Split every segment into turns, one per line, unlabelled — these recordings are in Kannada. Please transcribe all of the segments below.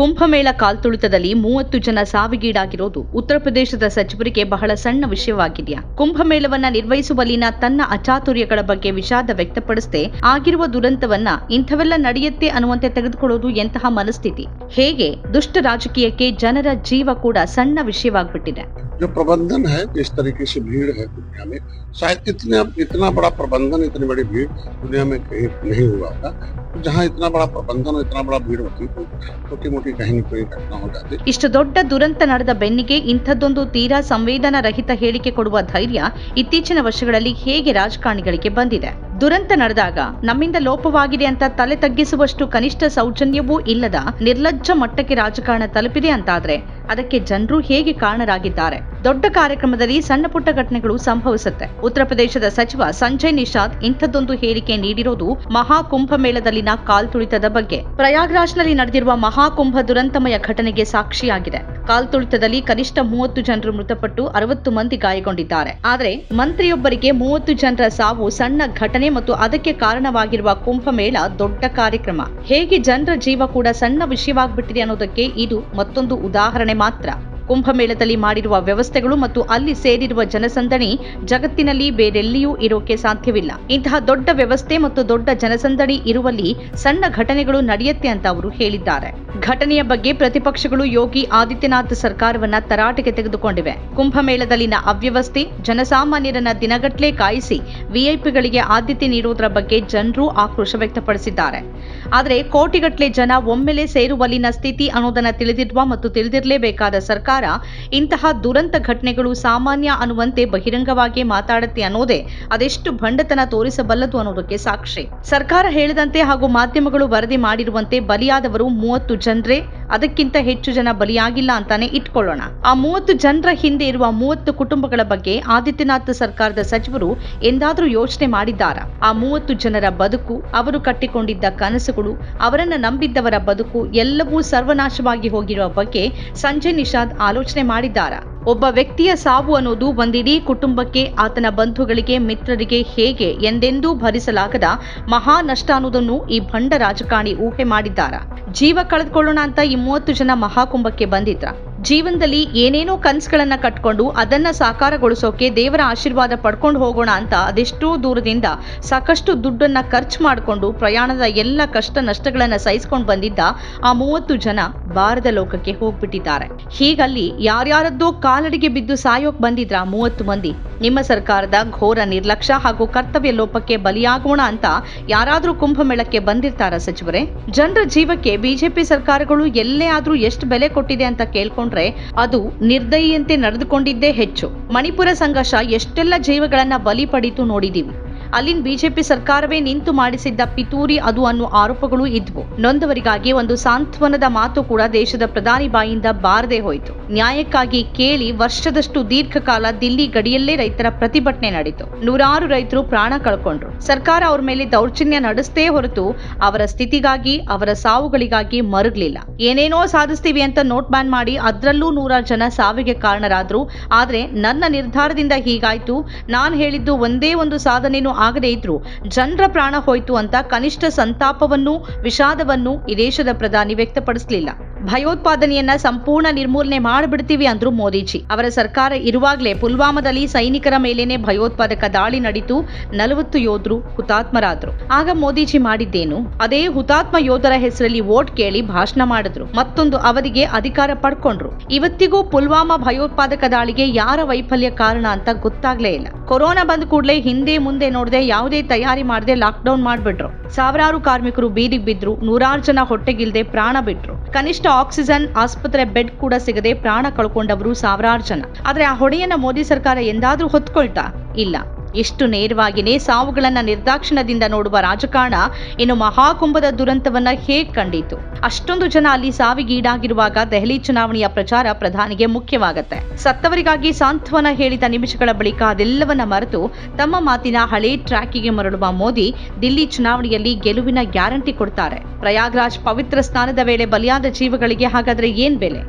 ಕುಂಭಮೇಳ ಕಾಲ್ತುಳಿತದಲ್ಲಿ ಮೂವತ್ತು ಜನ ಸಾವಿಗೀಡಾಗಿರೋದು ಉತ್ತರ ಪ್ರದೇಶದ ಸಚಿವರಿಗೆ ಬಹಳ ಸಣ್ಣ ವಿಷಯವಾಗಿದೆಯಾ ಕುಂಭಮೇಳವನ್ನ ನಿರ್ವಹಿಸುವಲ್ಲಿನ ತನ್ನ ಅಚಾತುರ್ಯಗಳ ಬಗ್ಗೆ ವಿಷಾದ ವ್ಯಕ್ತಪಡಿಸದೆ ಆಗಿರುವ ದುರಂತವನ್ನ ಇಂಥವೆಲ್ಲ ನಡೆಯುತ್ತೆ ಅನ್ನುವಂತೆ ತೆಗೆದುಕೊಳ್ಳೋದು ಎಂತಹ ಮನಸ್ಥಿತಿ ಹೇಗೆ ದುಷ್ಟ ರಾಜಕೀಯಕ್ಕೆ ಜನರ ಜೀವ ಕೂಡ ಸಣ್ಣ ವಿಷಯವಾಗ್ಬಿಟ್ಟಿದೆ
जो प्रबंधन है जिस तरीके से भीड़ है दुनिया में शायद इतना इतना बड़ा प्रबंधन इतनी बड़ी भीड़ दुनिया में कहीं नहीं हुआ था जहाँ इतना बड़ा प्रबंधन और इतना बड़ा भीड़ होती तो छोटी मोटी कहीं न कहीं घटना हो जाती
ಇಷ್ಟು ದೊಡ್ಡ ದುರಂತ ನಡೆದ ಬೆನ್ನಿಗೆ ಇಂಥದ್ದೊಂದು ತೀರಾ ಸಂವೇದನಾ ರಹಿತ ಹೇಳಿಕೆ ಕೊಡುವ ಧೈರ್ಯ ಇತ್ತೀಚಿನ ವರ್ಷಗಳಲ್ಲಿ ಹೇಗೆ ರಾಜಕಾರಣಿಗಳಿಗೆ ಬಂದಿದೆ ದುರಂತ ನಡೆದಾಗ ನಮ್ಮಿಂದ ಲೋಪವಾಗಿದೆ ಅಂತ ತಲೆ ತಗ್ಗಿಸುವಷ್ಟು ಕನಿಷ್ಠ ಸೌಜನ್ಯವೂ ಇಲ್ಲದ ನಿರ್ಲಜ್ಜ ಮಟ್ಟಕ್ಕೆ ರಾಜಕಾರಣ ತಲುಪಿದೆ ಅಂತಾದ್ರೆ ಅದಕ್ಕೆ ಜನರು ಹೇಗೆ ಕಾರಣರಾಗಿದ್ದಾರೆ? ದೊಡ್ಡ ಕಾರ್ಯಕ್ರಮದಲ್ಲಿ ಸಣ್ಣ ಪುಟ್ಟ ಘಟನೆಗಳು ಸಂಭವಿಸುತ್ತೆ. ಉತ್ತರ ಪ್ರದೇಶದ ಸಚಿವ ಸಂಜಯ್ ನಿಷಾದ್ ಇಂಥದ್ದೊಂದು ಹೇಳಿಕೆ ನೀಡಿರೋದು ಮಹಾಕುಂಭ ಮೇಳದಲ್ಲಿನ ಕಾಲ್ತುಳಿತದ ಬಗ್ಗೆ. ಪ್ರಯಾಗ್ರಾಜ್ನಲ್ಲಿ ನಡೆದಿರುವ ಮಹಾಕುಂಭ ದುರಂತಮಯ ಘಟನೆಗೆ ಸಾಕ್ಷಿಯಾಗಿದೆ. ಕಾಲ್ತುಳಿತದಲ್ಲಿ ಕನಿಷ್ಠ ಮೂವತ್ತು ಜನರು ಮೃತಪಟ್ಟು ಅರವತ್ತು ಮಂದಿ ಗಾಯಗೊಂಡಿದ್ದಾರೆ. ಆದರೆ ಮಂತ್ರಿಯೊಬ್ಬರಿಗೆ ಮೂವತ್ತು ಜನರ ಸಾವು ಸಣ್ಣ ಘಟನೆ ಮತ್ತು ಅದಕ್ಕೆ ಕಾರಣವಾಗಿರುವ ಕುಂಭಮೇಳ ದೊಡ್ಡ ಕಾರ್ಯಕ್ರಮ. ಹೇಗೆ ಜನರ ಜೀವ ಕೂಡ ಸಣ್ಣ ವಿಷಯವಾಗ್ಬಿಟ್ಟಿದೆ ಅನ್ನೋದಕ್ಕೆ ಇದು ಮತ್ತೊಂದು ಉದಾಹರಣೆ ಮಾತ್ರ. ಕುಂಭಮೇಳದಲ್ಲಿ ಮಾಡಿರುವ ವ್ಯವಸ್ಥೆಗಳು ಮತ್ತು ಅಲ್ಲಿ ಸೇರಿರುವ ಜನಸಂದಣಿ ಜಗತ್ತಿನಲ್ಲಿ ಬೇರೆಲ್ಲಿಯೂ ಇರೋಕೆ ಸಾಧ್ಯವಿಲ್ಲ. ಇಂತಹ ದೊಡ್ಡ ವ್ಯವಸ್ಥೆ ಮತ್ತು ದೊಡ್ಡ ಜನಸಂದಣಿ ಇರುವಲ್ಲಿ ಸಣ್ಣ ಘಟನೆಗಳು ನಡೆಯುತ್ತೆ ಅಂತ ಅವರು ಹೇಳಿದ್ದಾರೆ. ಘಟನೆಯ ಬಗ್ಗೆ ಪ್ರತಿಪಕ್ಷಗಳು ಯೋಗಿ ಆದಿತ್ಯನಾಥ್ ಸರ್ಕಾರವನ್ನ ತರಾಟೆಗೆ ತೆಗೆದುಕೊಂಡಿವೆ. ಕುಂಭಮೇಳದಲ್ಲಿನ ಅವ್ಯವಸ್ಥೆ, ಜನಸಾಮಾನ್ಯರನ್ನ ದಿನಗಟ್ಲೆ ಕಾಯಿಸಿ ವಿಐಪಿಗಳಿಗೆ ಆದ್ಯತೆ ನೀಡುವುದರ ಬಗ್ಗೆ ಜನರು ಆಕ್ರೋಶ ವ್ಯಕ್ತಪಡಿಸಿದ್ದಾರೆ. ಆದರೆ ಕೋಟಿಗಟ್ಟಲೆ ಜನ ಒಮ್ಮೆಲೆ ಸೇರುವಲ್ಲಿನ ಸ್ಥಿತಿ ಅನ್ನೋದನ್ನ ತಿಳಿದಿರುವ ಮತ್ತು ತಿಳಿದಿರಲೇಬೇಕಾದ ಸರ್ಕಾರ ಇಂತಹ ದುರಂತ ಘಟನೆಗಳು ಸಾಮಾನ್ಯ ಅನ್ನುವಂತೆ ಬಹಿರಂಗವಾಗಿ ಮಾತಾಡುತ್ತೆ ಅನ್ನೋದೇ ಅದೆಷ್ಟು ಭಂಡತನ ತೋರಿಸಬಲ್ಲದು ಅನ್ನೋದಕ್ಕೆ ಸಾಕ್ಷಿ. ಸರ್ಕಾರ ಹೇಳಿದಂತೆ ಹಾಗೂ ಮಾಧ್ಯಮಗಳು ವರದಿ ಮಾಡಿರುವಂತೆ ಬಲಿಯಾದವರು ಮೂವತ್ತು ಜನರೇ. ಅದಕ್ಕಿಂತ ಹೆಚ್ಚು ಜನ ಬಲಿಯಾಗಿಲ್ಲ ಅಂತಾನೆ ಇಟ್ಕೊಳ್ಳೋಣ. ಆ ಮೂವತ್ತು ಜನರ ಹಿಂದೆ ಇರುವ ಮೂವತ್ತು ಕುಟುಂಬಗಳ ಬಗ್ಗೆ ಆದಿತ್ಯನಾಥ್ ಸರ್ಕಾರದ ಸಚಿವರು ಎಂದಾದರೂ ಯೋಚನೆ ಮಾಡಿದ್ದಾರಾ. ಆ ಮೂವತ್ತು ಜನರ ಬದುಕು, ಅವರು ಕಟ್ಟಿಕೊಂಡಿದ್ದ ಕನಸುಗಳು, ಅವರನ್ನ ನಂಬಿದ್ದವರ ಬದುಕು ಎಲ್ಲವೂ ಸರ್ವನಾಶವಾಗಿ ಹೋಗಿರುವ ಬಗ್ಗೆ ಸಂಜಯ್ ನಿಷಾದ್ ಆಲೋಚನೆ ಮಾಡಿದ್ದಾರಾ. ಒಬ್ಬ ವ್ಯಕ್ತಿಯ ಸಾವು ಅನ್ನೋದು ಒಂದಿಡೀ ಕುಟುಂಬಕ್ಕೆ, ಆತನ ಬಂಧುಗಳಿಗೆ, ಮಿತ್ರರಿಗೆ ಹೇಗೆ ಎಂದೆಂದೂ ಭರಿಸಲಾಗದ ಮಹಾ ನಷ್ಟ ಅನ್ನೋದನ್ನು ಈ ಭಂಡ ರಾಜಕಾರಣಿ ಊಹೆ ಮಾಡಿದ್ದಾರ? ಜೀವ ಕಳೆದುಕೊಳ್ಳೋಣ ಅಂತ ಈ ಮೂವತ್ತು ಜನ ಮಹಾಕುಂಭಕ್ಕೆ ಬಂದಿದ್ರ? ಜೀವನದಲ್ಲಿ ಏನೇನೋ ಕನ್ಸುಗಳನ್ನ ಕಟ್ಕೊಂಡು ಅದನ್ನ ಸಾಕಾರಗೊಳಿಸೋಕೆ ದೇವರ ಆಶೀರ್ವಾದ ಪಡ್ಕೊಂಡು ಹೋಗೋಣ ಅಂತ ಅದೆಷ್ಟೋ ದೂರದಿಂದ ಸಾಕಷ್ಟು ದುಡ್ಡನ್ನ ಖರ್ಚು ಮಾಡಿಕೊಂಡು ಪ್ರಯಾಣದ ಎಲ್ಲ ಕಷ್ಟ ನಷ್ಟಗಳನ್ನ ಸಹಿಸ್ಕೊಂಡು ಬಂದಿದ್ದ ಆ ಮೂವತ್ತು ಜನ ಬಾರದ ಲೋಕಕ್ಕೆ ಹೋಗ್ಬಿಟ್ಟಿದ್ದಾರೆ. ಹೀಗಲ್ಲಿ ಯಾರ್ಯಾರದ್ದೋ ಕಾಲಡಿಗೆ ಬಿದ್ದು ಸಾಯೋಕ್ ಬಂದಿದ್ರ ಮೂವತ್ತು ಮಂದಿ. ನಿಮ್ಮ ಸರ್ಕಾರದ ಘೋರ ನಿರ್ಲಕ್ಷ್ಯ ಹಾಗೂ ಕರ್ತವ್ಯ ಲೋಪಕ್ಕೆ ಬಲಿಯಾಗೋಣ ಅಂತ ಯಾರಾದ್ರೂ ಕುಂಭಮೇಳಕ್ಕೆ ಬಂದಿರ್ತಾರ ಸಚಿವರೇ? ಜನರ ಜೀವಕ್ಕೆ ಬಿಜೆಪಿ ಸರ್ಕಾರಗಳು ಎಲ್ಲೇ ಆದ್ರೂ ಎಷ್ಟು ಬೆಲೆ ಕೊಟ್ಟಿದೆ ಅಂತ ಕೇಳ್ಕೊಂಡ್ರೆ ಅದು ನಿರ್ದಯಿಯಂತೆ ನಡೆದುಕೊಂಡಿದ್ದೇ ಹೆಚ್ಚು. ಮಣಿಪುರ ಸಂಘರ್ಷ ಎಷ್ಟೆಲ್ಲ ಜೀವಗಳನ್ನ ಬಲಿ ಪಡೀತು ನೋಡಿದೀವಿ. ಅಲ್ಲಿನ ಬಿಜೆಪಿ ಸರ್ಕಾರವೇ ನಿಂತು ಮಾಡಿಸಿದ್ದ ಪಿತೂರಿ, ಅದು ಅನ್ನೋ ಆರೋಪಗಳು ಇದ್ವು. ನೊಂದವರಿಗಾಗಿ ಒಂದು ಸಾಂತ್ವನದ ಮಾತು ಕೂಡ ದೇಶದ ಪ್ರಧಾನಿ ಬಾಯಿಂದ ಬಾರದೆ ಹೋಯಿತು. ನ್ಯಾಯಕ್ಕಾಗಿ ಕೇಳಿ ವರ್ಷದಷ್ಟು ದೀರ್ಘಕಾಲ ದಿಲ್ಲಿ ಗಡಿಯಲ್ಲೇ ರೈತರ ಪ್ರತಿಭಟನೆ ನಡೀತು ನೂರಾರು ರೈತರು ಪ್ರಾಣ ಕಳ್ಕೊಂಡ್ರು. ಸರ್ಕಾರ ಅವ್ರ ಮೇಲೆ ದೌರ್ಜನ್ಯ ನಡೆಸದೇ ಹೊರತು ಅವರ ಸ್ಥಿತಿಗಾಗಿ, ಅವರ ಸಾವುಗಳಿಗಾಗಿ ಮರುಗ್ಲಿಲ್ಲ. ಏನೇನೋ ಸಾಧಿಸ್ತೀವಿ ಅಂತ ನೋಟ್ ಬ್ಯಾನ್ ಮಾಡಿ ಅದರಲ್ಲೂ ನೂರಾರು ಜನ ಸಾವಿಗೆ ಕಾರಣರಾದ್ರು. ಆದ್ರೆ ನನ್ನ ನಿರ್ಧಾರದಿಂದ ಹೀಗಾಯ್ತು. ನಾನು ಹೇಳಿದ್ದು ಒಂದೇ ಒಂದು ಸಾಧನೆನೂ ಆಗದೇ ಇದ್ರು ಜನರ ಪ್ರಾಣ ಹೋಯ್ತು ಅಂತ ಕನಿಷ್ಠ ಸಂತಾಪವನ್ನು ವಿಷಾದವನ್ನು ಈ ದೇಶದ ಪ್ರಧಾನಿ ವ್ಯಕ್ತಪಡಿಸಲಿಲ್ಲ. ಭಯೋತ್ಪಾದನೆಯನ್ನ ಸಂಪೂರ್ಣ ನಿರ್ಮೂಲನೆ ಮಾಡಿಬಿಡ್ತೀವಿ ಅಂದ್ರು ಮೋದಿಜಿ. ಅವರ ಸರ್ಕಾರ ಇರುವಾಗಲೇ ಪುಲ್ವಾಮಾದಲ್ಲಿ ಸೈನಿಕರ ಮೇಲೇನೆ ಭಯೋತ್ಪಾದಕ ದಾಳಿ ನಡೀತು, ನಲವತ್ತು ಯೋಧರು ಹುತಾತ್ಮರಾದ್ರು. ಆಗ ಮೋದಿಜಿ ಮಾಡಿದ್ದೇನು? ಅದೇ ಹುತಾತ್ಮ ಯೋಧರ ಹೆಸರಲ್ಲಿ ವೋಟ್ ಕೇಳಿ ಭಾಷಣ ಮಾಡಿದ್ರು. ಮತ್ತೊಂದು ಅವಧಿಗೆ ಅಧಿಕಾರ ಪಡ್ಕೊಂಡ್ರು. ಇವತ್ತಿಗೂ ಪುಲ್ವಾಮಾ ಭಯೋತ್ಪಾದಕ ದಾಳಿಗೆ ಯಾರ ವೈಫಲ್ಯ ಕಾರಣ ಅಂತ ಗೊತ್ತಾಗ್ಲೇ ಇಲ್ಲ. ಕೊರೋನಾ ಬಂದ ಕೂಡಲೇ ಹಿಂದೆ ಮುಂದೆ ನೋಡದೆ ಯಾವುದೇ ತಯಾರಿ ಮಾಡದೆ ಲಾಕ್ಡೌನ್ ಮಾಡ್ಬಿಟ್ರು. ಸಾವಿರಾರು ಕಾರ್ಮಿಕರು ಬೀದಿಗೆ ಬಿದ್ರು, ನೂರಾರು ಜನ ಹೊಟ್ಟೆಗಿಲ್ದೆ ಪ್ರಾಣ ಬಿಟ್ರು. ಕನಿಷ್ಠ ಆಕ್ಸಿಜನ್ ಆಸ್ಪತ್ರೆ ಬೆಡ್ ಕೂಡ ಸಿಗದೆ ಪ್ರಾಣ ಕಳ್ಕೊಂಡವರು ಸಾವಿರಾರು ಜನ. ಆದ್ರೆ ಆ ಹೊಡೆಯನ್ನ ಮೋದಿ ಸರ್ಕಾರ ಎಂದಾದ್ರೂ ಹೊತ್ಕೊಳ್ತಾ? ಇಲ್ಲ. ಇಷ್ಟು ನೇರವಾಗಿನೇ ಸಾವುಗಳನ್ನ ನಿರ್ದಾಕ್ಷಿಣ್ಯದಿಂದ ನೋಡುವ ರಾಜಕಾರಣ ಇನ್ನು ಮಹಾಕುಂಭದ ದುರಂತವನ್ನ ಹೇಗೆ ಕಂಡಿತು? ಅಷ್ಟೊಂದು ಜನ ಅಲ್ಲಿ ಸಾವಿಗೀಡಾಗಿರುವಾಗ ದೆಹಲಿ ಚುನಾವಣೆಯ ಪ್ರಚಾರ ಪ್ರಧಾನಿಗೆ ಮುಖ್ಯವಾಗತ್ತೆ. ಸತ್ತವರಿಗಾಗಿ ಸಾಂತ್ವನ ಹೇಳಿದ ನಿಮಿಷಗಳ ಬಳಿಕ ಅದೆಲ್ಲವನ್ನ ಮರೆತು ತಮ್ಮ ಮಾತಿನ ಹಳೆ ಟ್ರ್ಯಾಕಿಗೆ ಮರಳುವ ಮೋದಿ ದಿಲ್ಲಿ ಚುನಾವಣೆಯಲ್ಲಿ ಗೆಲುವಿನ ಗ್ಯಾರಂಟಿ ಕೊಡ್ತಾರೆ. ಪ್ರಯಾಗ್ರಾಜ್ ಪವಿತ್ರ ಸ್ನಾನದ ವೇಳೆ ಬಲಿಯಾದ ಜೀವಗಳಿಗೆ ಹಾಗಾದ್ರೆ ಏನ್ ಬೆಲೆ?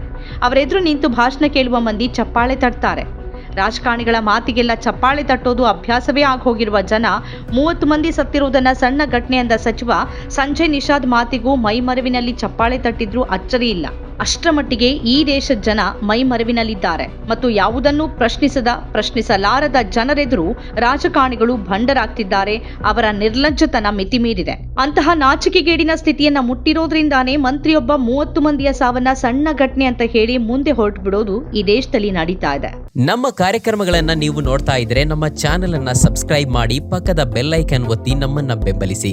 ಅವರೆದುರು ನಿಂತು ಭಾಷಣ ಕೇಳುವ ಮಂದಿ ಚಪ್ಪಾಳೆ ತಟ್ತಾರೆ. ರಾಜಕಾರಣಿಗಳ ಮಾತಿಗೆಲ್ಲ ಚಪ್ಪಾಳೆ ತಟ್ಟೋದು ಅಭ್ಯಾಸವೇ ಆಗೋಗಿರುವ ಜನ ಮೂವತ್ತು ಮಂದಿ ಸತ್ತಿರುವುದನ್ನ ಸಣ್ಣ ಘಟನೆ ಅಂದ ಸಚಿವ ಸಂಜಯ್ ನಿಷಾದ್ ಮಾತಿಗೂ ಮೈಮರವಿನಲ್ಲಿ ಚಪ್ಪಾಳೆ ತಟ್ಟಿದ್ರೂ ಅಚ್ಚರಿ ಇಲ್ಲ ಅಷ್ಟರ ಮಟ್ಟಿಗೆ ಈ ದೇಶದ ಜನ ಮೈಮರವಿನಲ್ಲಿದ್ದಾರೆ ಮತ್ತು ಯಾವುದನ್ನೂ ಪ್ರಶ್ನಿಸದ, ಪ್ರಶ್ನಿಸಲಾರದ ಜನರೆದುರು ರಾಜಕಾರಣಿಗಳು ಭಂಡರಾಗ್ತಿದ್ದಾರೆ, ಅವರ ನಿರ್ಲಜ್ಜತನ ಮಿತಿ ಮೀರಿದೆ ಅಂತಹ ನಾಚಿಕೆಗೇಡಿನ ಸ್ಥಿತಿಯನ್ನ ಮುಟ್ಟಿರೋದ್ರಿಂದಾನೇ ಮಂತ್ರಿಯೊಬ್ಬ ಮೂವತ್ತು ಮಂದಿಯ ಸಾವನ್ನ ಸಣ್ಣ ಘಟನೆ ಅಂತ ಹೇಳಿ ಮುಂದೆ ಹೊರಟು ಬಿಡೋದು ಈ ದೇಶದಲ್ಲಿ ನಡೀತಾ ಇದೆ.
ನಮ್ಮ ಕಾರ್ಯಕ್ರಮಗಳನ್ನ ನೀವು ನೋಡ್ತಾ ಇದ್ರೆ ನಮ್ಮ ಚಾನೆಲ್ ಅನ್ನ ಸಬ್ಸ್ಕ್ರೈಬ್ ಮಾಡಿ ಪಕ್ಕದ ಬೆಲ್ ಐಕನ್ ಒತ್ತಿ ನಮ್ಮನ್ನ ಬೆಂಬಲಿಸಿ.